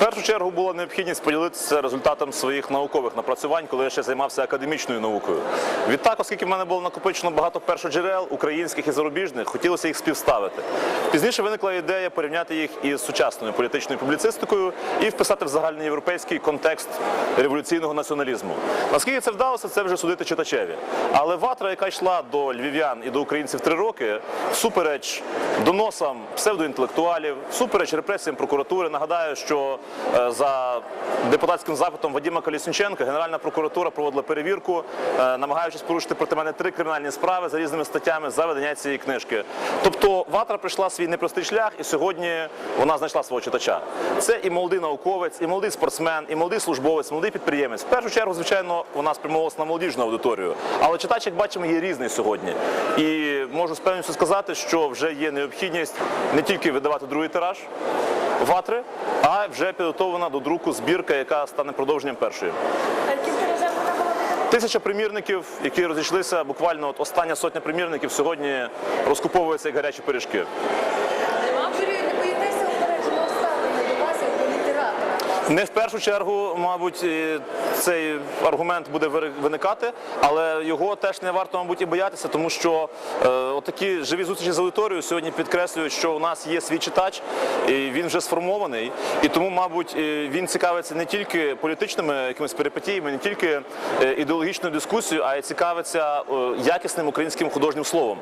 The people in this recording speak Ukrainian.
першу чергу була необхідність поділитися результатом своїх наукових напрацювань, коли я ще займався академічною наукою. Відтак, оскільки в мене було накопичено багато першоджерел українських і зарубіжних, хотілося їх співставити. Пізніше виникла ідея порівняти їх із сучасною політичною публіцистикою і вписати в загальноєвропейський контекст революційного націоналізму. Наскільки це вдалося, це вже судити читачеві. Але ватра, яка йшла до львів'ян і до українців три роки, всупереч доносам псевдоінтелектуалів, всупереч репресіям прокуратури. Нагадаю, що за депутатським запитом Вадима Колісніченка Генеральна прокуратура проводила перевірку, е, намагаючись порушити проти мене три кримінальні справи за різними статтями за видання цієї книжки. Тобто ватра пройшла свій непростий шлях, і сьогодні вона знайшла свого читача. Це і молодий науковець, і молодий спортсмен, і молодий службовець, молодий підприємець. В першу чергу, звичайно, вона спрямовувалася на молодіжну аудиторію. Але читач, як бачимо, є різний сьогодні. І можу з певністю сказати, що вже є необхідність не тільки видавати другий тираж ватри, а вже підготовлена до друку збірка, яка стане продовженням першої. Тисяча примірників, які розійшлися буквально от остання сотня примірників сьогодні розкуповуються як гарячі пиріжки. Ви не боїтеся упередженого ставлення до вас як до літератора? Не в першу чергу, мабуть, цей аргумент буде виникати, але його теж не варто, мабуть, і боятися, тому що е, отакі живі зустрічі з аудиторією сьогодні підкреслюють, що у нас є свій читач, і він вже сформований, і тому, мабуть, е, він цікавиться не тільки політичними якимись перипетіями, не тільки е, ідеологічною дискусією, а й цікавиться якісним українським художнім словом.